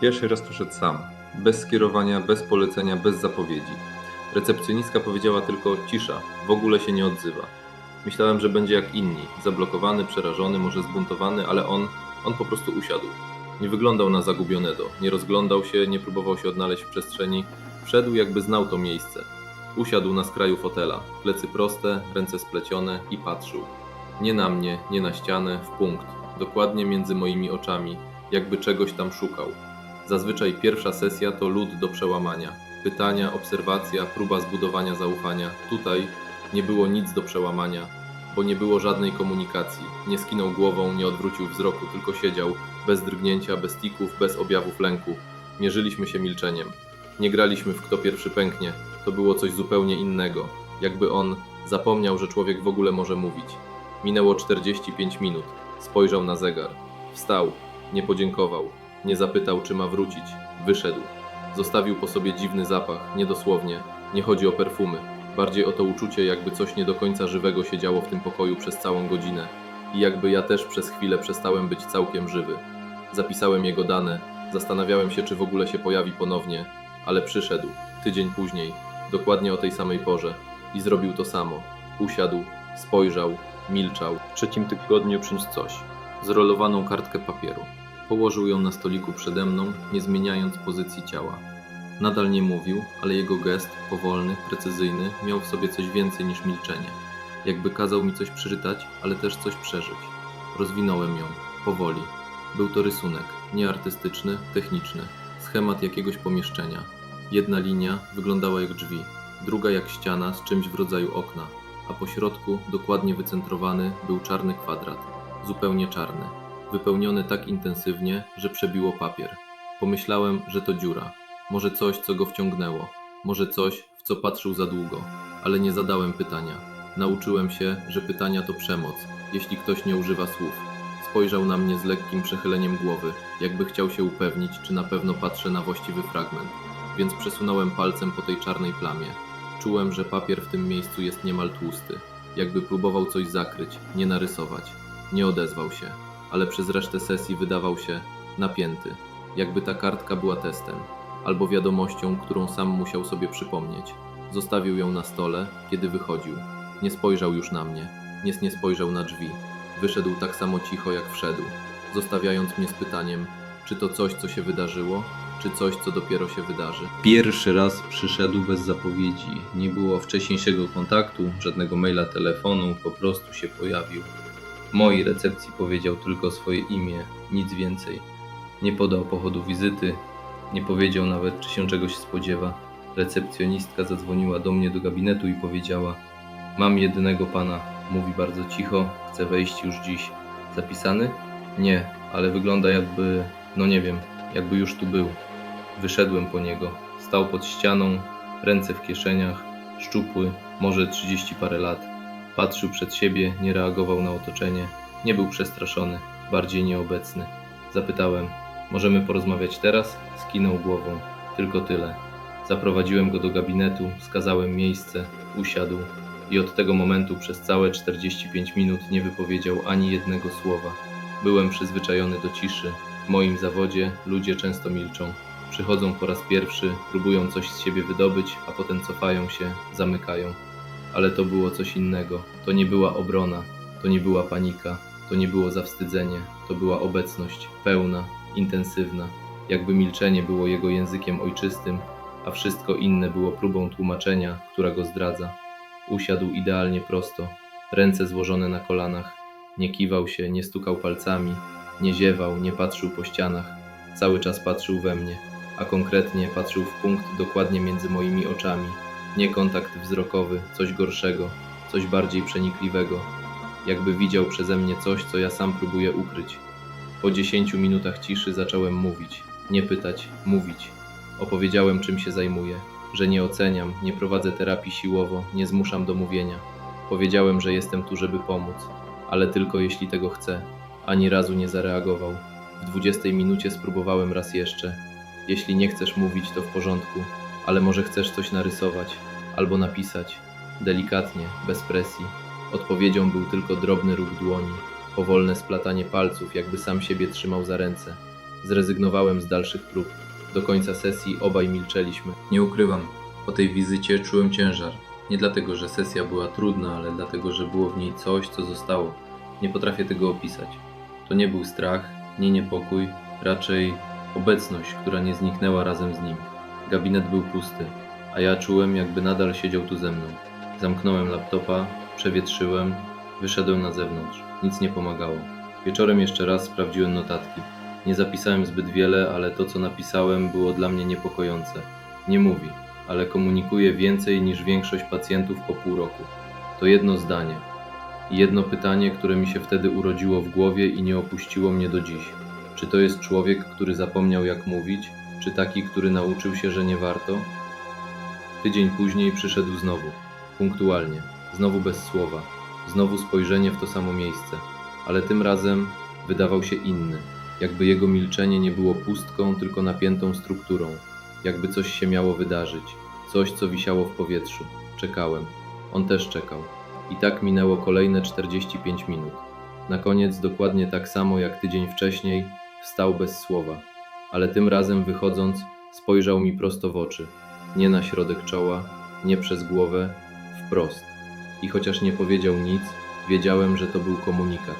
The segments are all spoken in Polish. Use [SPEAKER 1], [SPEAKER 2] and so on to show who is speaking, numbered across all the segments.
[SPEAKER 1] Pierwszy raz przyszedł sam. Bez skierowania, bez polecenia, bez zapowiedzi. Recepcjonistka powiedziała tylko cisza, w ogóle się nie odzywa. Myślałem, że będzie jak inni, zablokowany, przerażony, może zbuntowany, ale on, on po prostu usiadł. Nie wyglądał na zagubionego, nie rozglądał się, nie próbował się odnaleźć w przestrzeni. Wszedł jakby znał to miejsce. Usiadł na skraju fotela, plecy proste, ręce splecione i patrzył. Nie na mnie, nie na ścianę, w punkt, dokładnie między moimi oczami, jakby czegoś tam szukał. Zazwyczaj pierwsza sesja to lód do przełamania. Pytania, obserwacja, próba zbudowania zaufania. Tutaj nie było nic do przełamania, bo nie było żadnej komunikacji. Nie skinął głową, nie odwrócił wzroku, tylko siedział, bez drgnięcia, bez tików, bez objawów lęku. Mierzyliśmy się milczeniem. Nie graliśmy w kto pierwszy pęknie. To było coś zupełnie innego. Jakby on zapomniał, że człowiek w ogóle może mówić. Minęło 45 minut. Spojrzał na zegar. Wstał. Nie podziękował. Nie zapytał, czy ma wrócić. Wyszedł. Zostawił po sobie dziwny zapach, niedosłownie. Nie chodzi o perfumy. Bardziej o to uczucie, jakby coś nie do końca żywego się działo w tym pokoju przez całą godzinę. I jakby ja też przez chwilę przestałem być całkiem żywy. Zapisałem jego dane. Zastanawiałem się, czy w ogóle się pojawi ponownie, ale przyszedł, tydzień później, dokładnie o tej samej porze. I zrobił to samo. Usiadł, spojrzał, milczał. W trzecim tygodniu przyniósł coś. Zrolowaną kartkę papieru. Położył ją na stoliku przede mną, nie zmieniając pozycji ciała. Nadal nie mówił, ale jego gest, powolny, precyzyjny, miał w sobie coś więcej niż milczenie. Jakby kazał mi coś przeczytać, ale też coś przeżyć. Rozwinąłem ją, powoli. Był to rysunek, nie artystyczny, techniczny. Schemat jakiegoś pomieszczenia. Jedna linia wyglądała jak drzwi, druga jak ściana z czymś w rodzaju okna, a po środku, dokładnie wycentrowany, był czarny kwadrat. Zupełnie czarny. Wypełniony tak intensywnie, że przebiło papier. Pomyślałem, że to dziura. Może coś, co go wciągnęło. Może coś, w co patrzył za długo. Ale nie zadałem pytania. Nauczyłem się, że pytania to przemoc, jeśli ktoś nie używa słów. Spojrzał na mnie z lekkim przechyleniem głowy, jakby chciał się upewnić, czy na pewno patrzę na właściwy fragment. Więc przesunąłem palcem po tej czarnej plamie. Czułem, że papier w tym miejscu jest niemal tłusty. Jakby próbował coś zakryć, nie narysować. Nie odezwał się, ale przez resztę sesji wydawał się napięty. Jakby ta kartka była testem, albo wiadomością, którą sam musiał sobie przypomnieć. Zostawił ją na stole, kiedy wychodził. Nie spojrzał już na mnie. Nies nie spojrzał na drzwi. Wyszedł tak samo cicho, jak wszedł, zostawiając mnie z pytaniem, czy to coś, co się wydarzyło, czy coś, co dopiero się wydarzy. Pierwszy raz przyszedł bez zapowiedzi. Nie było wcześniejszego kontaktu, żadnego maila, telefonu, po prostu się pojawił. Mojej recepcji powiedział tylko swoje imię, nic więcej. Nie podał powodu wizyty, nie powiedział nawet, czy się czegoś spodziewa. Recepcjonistka zadzwoniła do mnie do gabinetu i powiedziała: Mam jedynego pana. Mówi bardzo cicho, chce wejść już dziś. Zapisany? Nie, ale wygląda jakby, no nie wiem, jakby już tu był. Wyszedłem po niego. Stał pod ścianą, ręce w kieszeniach, szczupły, może trzydzieści parę lat. Patrzył przed siebie, nie reagował na otoczenie. Nie był przestraszony, bardziej nieobecny. Zapytałem: Możemy porozmawiać teraz? Skinął głową. Tylko tyle. Zaprowadziłem go do gabinetu, wskazałem miejsce, usiadł i od tego momentu przez całe 45 minut nie wypowiedział ani jednego słowa. Byłem przyzwyczajony do ciszy. W moim zawodzie ludzie często milczą. Przychodzą po raz pierwszy, próbują coś z siebie wydobyć, a potem cofają się, zamykają. Ale to było coś innego. To nie była obrona, to nie była panika, to nie było zawstydzenie, to była obecność, pełna, intensywna. Jakby milczenie było jego językiem ojczystym, a wszystko inne było próbą tłumaczenia, która go zdradza. Usiadł idealnie prosto, ręce złożone na kolanach. Nie kiwał się, nie stukał palcami, nie ziewał, nie patrzył po ścianach. Cały czas patrzył we mnie, a konkretnie patrzył w punkt dokładnie między moimi oczami. Nie kontakt wzrokowy, coś gorszego, coś bardziej przenikliwego. Jakby widział przeze mnie coś, co ja sam próbuję ukryć. Po dziesięciu minutach ciszy zacząłem mówić. Nie pytać, mówić. Opowiedziałem, czym się zajmuję, że nie oceniam, nie prowadzę terapii siłowo, nie zmuszam do mówienia. Powiedziałem, że jestem tu, żeby pomóc, ale tylko jeśli tego chcę. Ani razu nie zareagował. W dwudziestej minucie spróbowałem raz jeszcze. Jeśli nie chcesz mówić, to w porządku, ale może chcesz coś narysować albo napisać. Delikatnie, bez presji. Odpowiedzią był tylko drobny ruch dłoni, powolne splatanie palców, jakby sam siebie trzymał za ręce. Zrezygnowałem z dalszych prób. Do końca sesji obaj milczeliśmy. Nie ukrywam, po tej wizycie czułem ciężar. Nie dlatego, że sesja była trudna, ale dlatego, że było w niej coś, co zostało. Nie potrafię tego opisać. To nie był strach, nie niepokój, raczej obecność, która nie zniknęła razem z nim. Gabinet był pusty, a ja czułem, jakby nadal siedział tu ze mną. Zamknąłem laptopa, przewietrzyłem, wyszedłem na zewnątrz. Nic nie pomagało. Wieczorem jeszcze raz sprawdziłem notatki. Nie zapisałem zbyt wiele, ale to, co napisałem, było dla mnie niepokojące. Nie mówi, ale komunikuje więcej niż większość pacjentów po pół roku. To jedno zdanie. I jedno pytanie, które mi się wtedy urodziło w głowie i nie opuściło mnie do dziś. Czy to jest człowiek, który zapomniał jak mówić, czy taki, który nauczył się, że nie warto? Tydzień później przyszedł znowu, punktualnie, znowu bez słowa, znowu spojrzenie w to samo miejsce, ale tym razem wydawał się inny, jakby jego milczenie nie było pustką, tylko napiętą strukturą, jakby coś się miało wydarzyć, coś, co wisiało w powietrzu. Czekałem. On też czekał. I tak minęło kolejne 45 minut. Na koniec, dokładnie tak samo jak tydzień wcześniej, wstał bez słowa, ale tym razem wychodząc, spojrzał mi prosto w oczy. Nie na środek czoła, nie przez głowę, wprost. I chociaż nie powiedział nic, wiedziałem, że to był komunikat.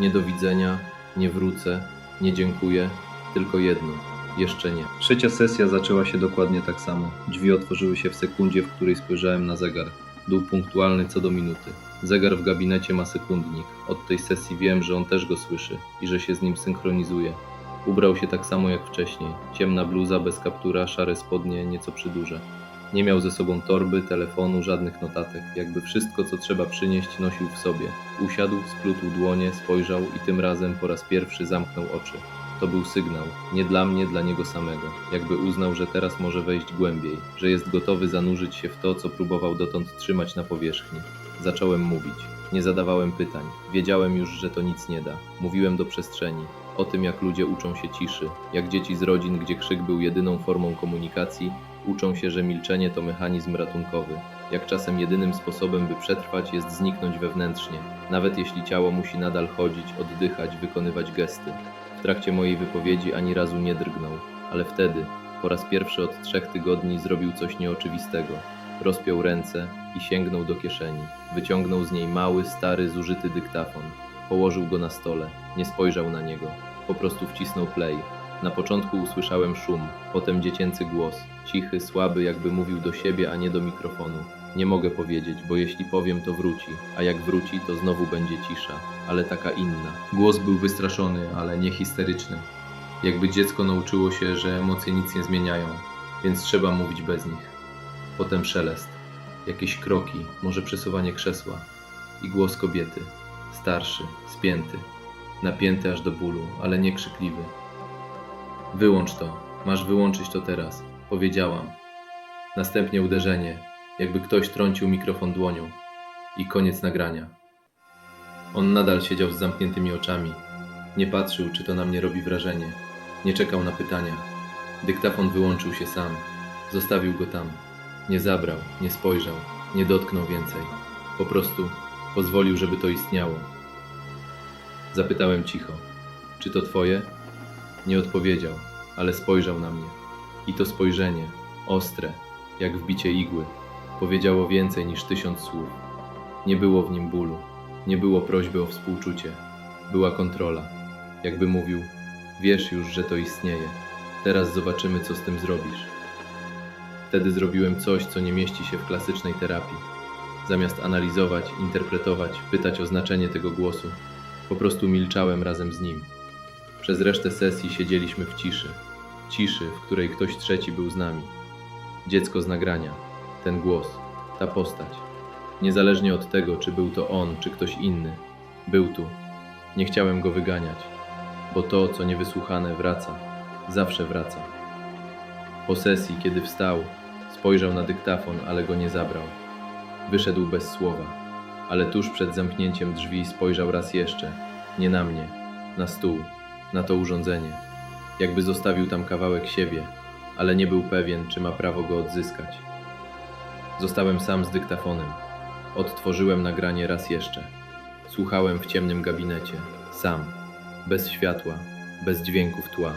[SPEAKER 1] Nie do widzenia, nie wrócę, nie dziękuję, tylko jedno. Jeszcze nie. Trzecia sesja zaczęła się dokładnie tak samo. Drzwi otworzyły się w sekundzie, w której spojrzałem na zegar. Był punktualny co do minuty. Zegar w gabinecie ma sekundnik. Od tej sesji wiem, że on też go słyszy i że się z nim synchronizuje. Ubrał się tak samo jak wcześniej. Ciemna bluza bez kaptura, szare spodnie, nieco przyduże. Nie miał ze sobą torby, telefonu, żadnych notatek. Jakby wszystko, co trzeba przynieść, nosił w sobie. Usiadł, splótł dłonie, spojrzał i tym razem po raz pierwszy zamknął oczy. To był sygnał, nie dla mnie, dla niego samego. Jakby uznał, że teraz może wejść głębiej, że jest gotowy zanurzyć się w to, co próbował dotąd trzymać na powierzchni. Zacząłem mówić. Nie zadawałem pytań. Wiedziałem już, że to nic nie da. Mówiłem do przestrzeni. O tym, jak ludzie uczą się ciszy, jak dzieci z rodzin, gdzie krzyk był jedyną formą komunikacji, uczą się, że milczenie to mechanizm ratunkowy. Jak czasem jedynym sposobem, by przetrwać, jest zniknąć wewnętrznie, nawet jeśli ciało musi nadal chodzić, oddychać, wykonywać gesty. W trakcie mojej wypowiedzi ani razu nie drgnął, ale wtedy, po raz pierwszy od trzech tygodni, zrobił coś nieoczywistego. Rozpiął ręce i sięgnął do kieszeni. Wyciągnął z niej mały, stary, zużyty dyktafon. Położył go na stole. Nie spojrzał na niego. Po prostu wcisnął play. Na początku usłyszałem szum, potem dziecięcy głos. Cichy, słaby, jakby mówił do siebie, a nie do mikrofonu. Nie mogę powiedzieć, bo jeśli powiem, to wróci, a jak wróci, to znowu będzie cisza, ale taka inna. Głos był wystraszony, ale nie histeryczny. Jakby dziecko nauczyło się, że emocje nic nie zmieniają, więc trzeba mówić bez nich. Potem szelest, jakieś kroki, może przesuwanie krzesła i głos kobiety, starszy, spięty, napięty aż do bólu, ale nie krzykliwy. Wyłącz to, masz wyłączyć to teraz, powiedziałam. Następnie uderzenie, jakby ktoś trącił mikrofon dłonią. I koniec nagrania. On nadal siedział z zamkniętymi oczami. Nie patrzył, czy to na mnie robi wrażenie. Nie czekał na pytania. Dyktafon wyłączył się sam. Zostawił go tam. Nie zabrał, nie spojrzał, nie dotknął więcej. Po prostu pozwolił, żeby to istniało. Zapytałem cicho: Czy to twoje? Nie odpowiedział, ale spojrzał na mnie. I to spojrzenie, ostre, jak wbicie igły, powiedziało więcej niż tysiąc słów. Nie było w nim bólu, nie było prośby o współczucie, była kontrola. Jakby mówił: Wiesz już, że to istnieje, teraz zobaczymy, co z tym zrobisz. Wtedy zrobiłem coś, co nie mieści się w klasycznej terapii. Zamiast analizować, interpretować, pytać o znaczenie tego głosu, po prostu milczałem razem z nim. Przez resztę sesji siedzieliśmy w ciszy. Ciszy, w której ktoś trzeci był z nami. Dziecko z nagrania, ten głos, ta postać. Niezależnie od tego, czy był to on, czy ktoś inny, był tu. Nie chciałem go wyganiać, bo to, co niewysłuchane, wraca. Zawsze wraca. Po sesji, kiedy wstał, spojrzał na dyktafon, ale go nie zabrał. Wyszedł bez słowa, ale tuż przed zamknięciem drzwi spojrzał raz jeszcze, nie na mnie, na stół, na to urządzenie. Jakby zostawił tam kawałek siebie, ale nie był pewien, czy ma prawo go odzyskać. Zostałem sam z dyktafonem. Odtworzyłem nagranie raz jeszcze. Słuchałem w ciemnym gabinecie, sam, bez światła, bez dźwięków tła.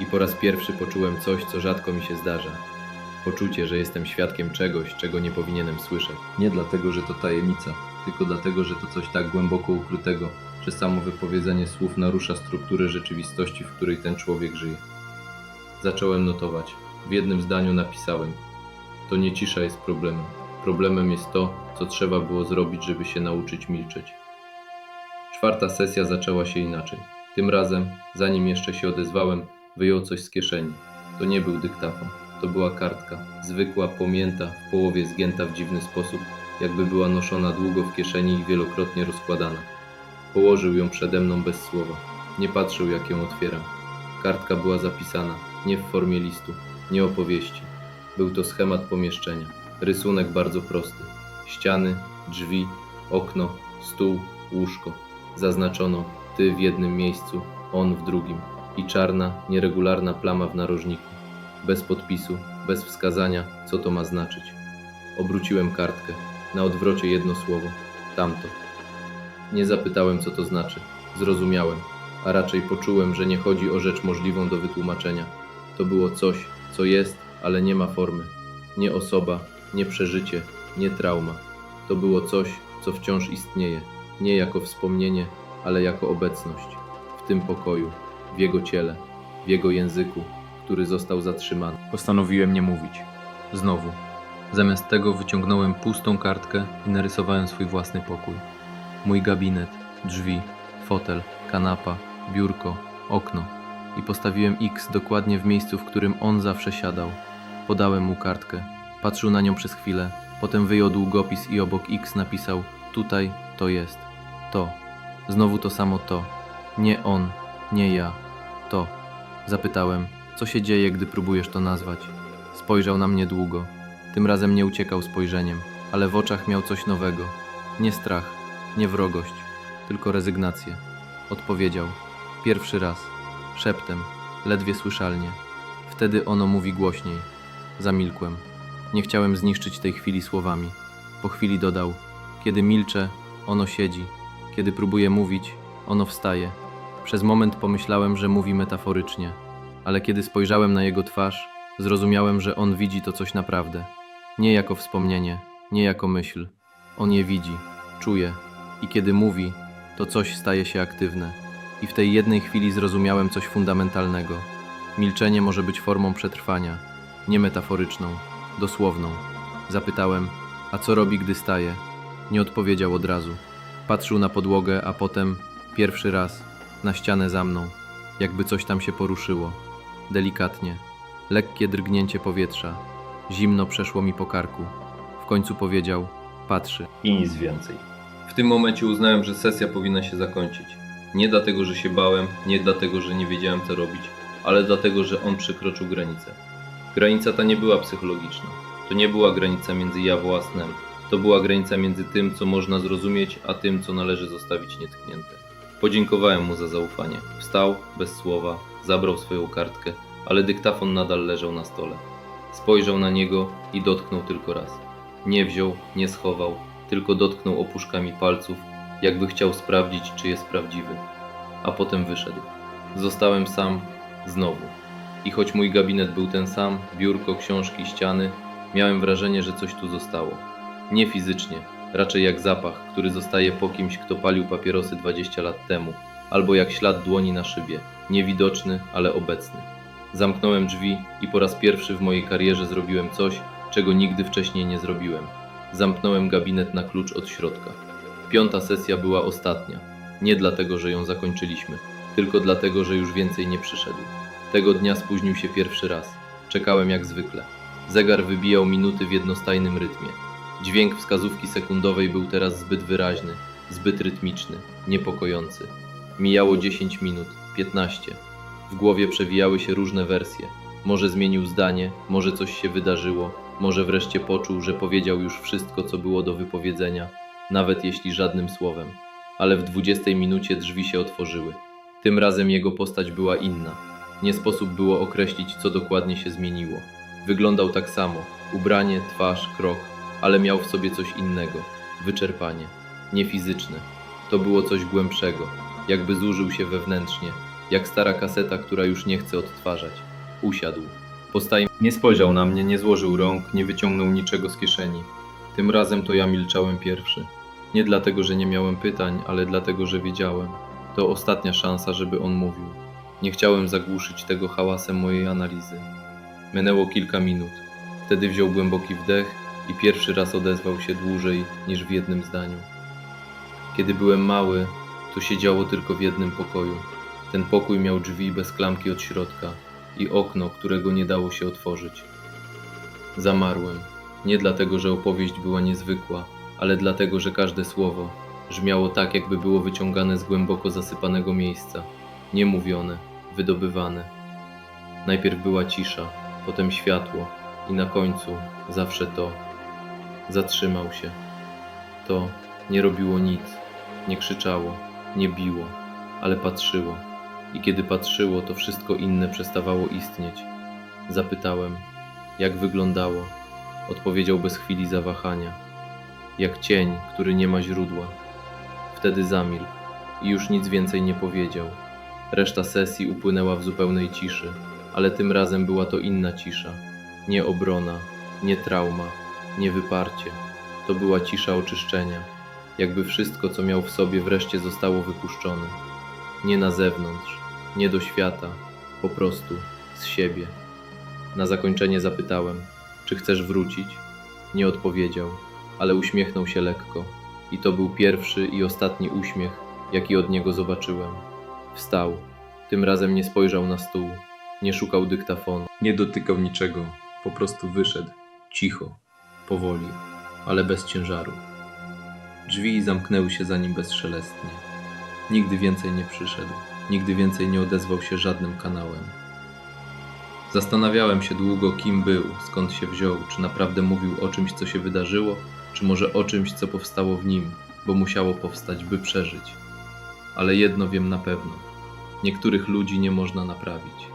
[SPEAKER 1] i po raz pierwszy poczułem coś, co rzadko mi się zdarza. Poczucie, że jestem świadkiem czegoś, czego nie powinienem słyszeć. Nie dlatego, że to tajemnica, tylko dlatego, że to coś tak głęboko ukrytego, że samo wypowiedzenie słów narusza strukturę rzeczywistości, w której ten człowiek żyje. Zacząłem notować. W jednym zdaniu napisałem: To nie cisza jest problemem. Problemem jest to, co trzeba było zrobić, żeby się nauczyć milczeć. Czwarta sesja zaczęła się inaczej. Tym razem, zanim jeszcze się odezwałem, wyjął coś z kieszeni. To nie był dyktafon, to była kartka. Zwykła, pomięta, w połowie zgięta w dziwny sposób, jakby była noszona długo w kieszeni i wielokrotnie rozkładana. Położył ją przede mną bez słowa. Nie patrzył, jak ją otwieram. Kartka była zapisana, nie w formie listu, nie opowieści. Był to schemat pomieszczenia. Rysunek bardzo prosty. Ściany, drzwi, okno, stół, łóżko. Zaznaczono ty w jednym miejscu, on w drugim. I czarna, nieregularna plama w narożniku. Bez podpisu, bez wskazania, co to ma znaczyć. Obróciłem kartkę. Na odwrocie jedno słowo. Tamto. Nie zapytałem, co to znaczy. Zrozumiałem, a raczej poczułem, że nie chodzi o rzecz możliwą do wytłumaczenia. To było coś, co jest, ale nie ma formy. Nie osoba, nie przeżycie, nie trauma. To było coś, co wciąż istnieje, nie jako wspomnienie, ale jako obecność. W tym pokoju, w jego ciele, w jego języku, który został zatrzymany. Postanowiłem nie mówić. Znowu. Zamiast tego wyciągnąłem pustą kartkę i narysowałem swój własny pokój. Mój gabinet, drzwi, fotel, kanapa, biurko, okno. I postawiłem X dokładnie w miejscu, w którym on zawsze siadał. Podałem mu kartkę. Patrzył na nią przez chwilę, potem wyjął długopis i obok X napisał: Tutaj to jest. To. Znowu to samo to. Nie on, nie ja. To. Zapytałem, co się dzieje, gdy próbujesz to nazwać. Spojrzał na mnie długo. Tym razem nie uciekał spojrzeniem, ale w oczach miał coś nowego. Nie strach, nie wrogość, tylko rezygnację. Odpowiedział. Pierwszy raz. Szeptem, ledwie słyszalnie. Wtedy ono mówi głośniej. Zamilkłem. Nie chciałem zniszczyć tej chwili słowami. Po chwili dodał: Kiedy milczę, ono siedzi. Kiedy próbuję mówić, ono wstaje. Przez moment pomyślałem, że mówi metaforycznie, ale kiedy spojrzałem na jego twarz, zrozumiałem, że on widzi to coś naprawdę. Nie jako wspomnienie, nie jako myśl. On je widzi, czuje i kiedy mówi, to coś staje się aktywne. I w tej jednej chwili zrozumiałem coś fundamentalnego. Milczenie może być formą przetrwania, nie metaforyczną, dosłowną. Zapytałem, a co robi, gdy staje? Nie odpowiedział od razu. Patrzył na podłogę, a potem, pierwszy raz, na ścianę za mną, jakby coś tam się poruszyło. Delikatnie, lekkie drgnięcie powietrza. Zimno przeszło mi po karku. W końcu powiedział: Patrzy.
[SPEAKER 2] i nic więcej.
[SPEAKER 1] W tym momencie uznałem, że sesja powinna się zakończyć. Nie dlatego, że się bałem, nie dlatego, że nie wiedziałem co robić, ale dlatego, że on przekroczył granicę. Granica ta nie była psychologiczna. To nie była granica między jawo a snem. To była granica między tym, co można zrozumieć, a tym, co należy zostawić nietknięte. Podziękowałem mu za zaufanie. Wstał, bez słowa, zabrał swoją kartkę, ale dyktafon nadal leżał na stole. Spojrzał na niego i dotknął tylko raz. Nie wziął, nie schował, tylko dotknął opuszkami palców, jakby chciał sprawdzić, czy jest prawdziwy. A potem wyszedł. Zostałem sam znowu. I choć mój gabinet był ten sam, biurko, książki, ściany, miałem wrażenie, że coś tu zostało. Nie fizycznie, raczej jak zapach, który zostaje po kimś, kto palił papierosy 20 lat temu, albo jak ślad dłoni na szybie, niewidoczny, ale obecny. Zamknąłem drzwi i po raz pierwszy w mojej karierze zrobiłem coś, czego nigdy wcześniej nie zrobiłem. Zamknąłem gabinet na klucz od środka. Piąta sesja była ostatnia. Nie dlatego, że ją zakończyliśmy, tylko dlatego, że już więcej nie przyszedł. Tego dnia spóźnił się pierwszy raz. Czekałem jak zwykle. Zegar wybijał minuty w jednostajnym rytmie. Dźwięk wskazówki sekundowej był teraz zbyt wyraźny, zbyt rytmiczny, niepokojący. Mijało 10 minut, 15. W głowie przewijały się różne wersje. Może zmienił zdanie, może coś się wydarzyło, może wreszcie poczuł, że powiedział już wszystko, co było do wypowiedzenia, nawet jeśli żadnym słowem. Ale w 20 minucie drzwi się otworzyły. Tym razem jego postać była inna. Nie sposób było określić, co dokładnie się zmieniło. Wyglądał tak samo ubranie, twarz, krok, ale miał w sobie coś innego wyczerpanie, niefizyczne. To było coś głębszego, jakby zużył się wewnętrznie, Jak stara kaseta, która już nie chce odtwarzać. Usiadł. Postaj nie spojrzał na mnie, nie złożył rąk, nie wyciągnął niczego z kieszeni. Tym razem to ja milczałem pierwszy. Nie dlatego, że nie miałem pytań, ale dlatego, że wiedziałem. To ostatnia szansa, żeby on mówił. Nie chciałem zagłuszyć tego hałasem mojej analizy. Minęło kilka minut. Wtedy wziął głęboki wdech i pierwszy raz odezwał się dłużej niż w jednym zdaniu. Kiedy byłem mały, to się działo tylko w jednym pokoju. Ten pokój miał drzwi bez klamki od środka i okno, którego nie dało się otworzyć. Zamarłem. Nie dlatego, że opowieść była niezwykła, ale dlatego, że każde słowo brzmiało tak, jakby było wyciągane z głęboko zasypanego miejsca, niemówione, wydobywane. Najpierw była cisza, potem światło i na końcu zawsze to. Zatrzymał się. To nie robiło nic, nie krzyczało, nie biło, ale patrzyło. I kiedy patrzyło, to wszystko inne przestawało istnieć. Zapytałem, jak wyglądało. Odpowiedział bez chwili zawahania. Jak cień, który nie ma źródła. Wtedy zamilkł i już nic więcej nie powiedział. Reszta sesji upłynęła w zupełnej ciszy, ale tym razem była to inna cisza. Nie obrona, nie trauma, nie wyparcie. To była cisza oczyszczenia, jakby wszystko, co miał w sobie, wreszcie zostało wypuszczone. Nie na zewnątrz, nie do świata, po prostu z siebie. Na zakończenie zapytałem, czy chcesz wrócić? Nie odpowiedział, ale uśmiechnął się lekko. I to był pierwszy i ostatni uśmiech, jaki od niego zobaczyłem. Wstał. Tym razem nie spojrzał na stół, nie szukał dyktafonu, nie dotykał niczego. Po prostu wyszedł, cicho, powoli, ale bez ciężaru. Drzwi zamknęły się za nim bezszelestnie. Nigdy więcej nie przyszedł, nigdy więcej nie odezwał się żadnym kanałem. Zastanawiałem się długo, kim był, skąd się wziął, czy naprawdę mówił o czymś, co się wydarzyło, czy może o czymś, co powstało w nim, bo musiało powstać, by przeżyć. Ale jedno wiem na pewno: niektórych ludzi nie można naprawić,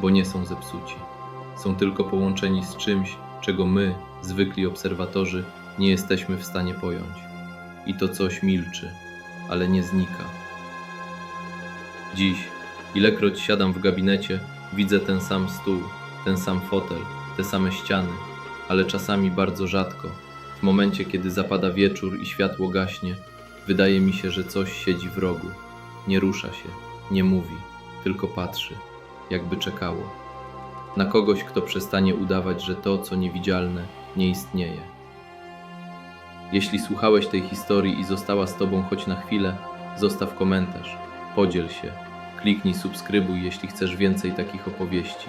[SPEAKER 1] bo nie są zepsuci. Są tylko połączeni z czymś, czego my, zwykli obserwatorzy, nie jesteśmy w stanie pojąć. I to coś milczy, ale nie znika. Dziś, ilekroć siadam w gabinecie, widzę ten sam stół, ten sam fotel, te same ściany, ale czasami bardzo rzadko. W momencie, kiedy zapada wieczór i światło gaśnie, wydaje mi się, że coś siedzi w rogu. Nie rusza się, nie mówi, tylko patrzy, jakby czekało. Na kogoś, kto przestanie udawać, że to, co niewidzialne, nie istnieje. Jeśli słuchałeś tej historii i została z Tobą choć na chwilę, zostaw komentarz, podziel się, kliknij subskrybuj, jeśli chcesz więcej takich opowieści.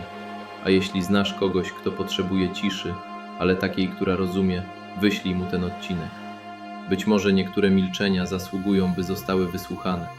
[SPEAKER 1] A jeśli znasz kogoś, kto potrzebuje ciszy, ale takiej, która rozumie, wyślij mu ten odcinek. Być może niektóre milczenia zasługują, by zostały wysłuchane.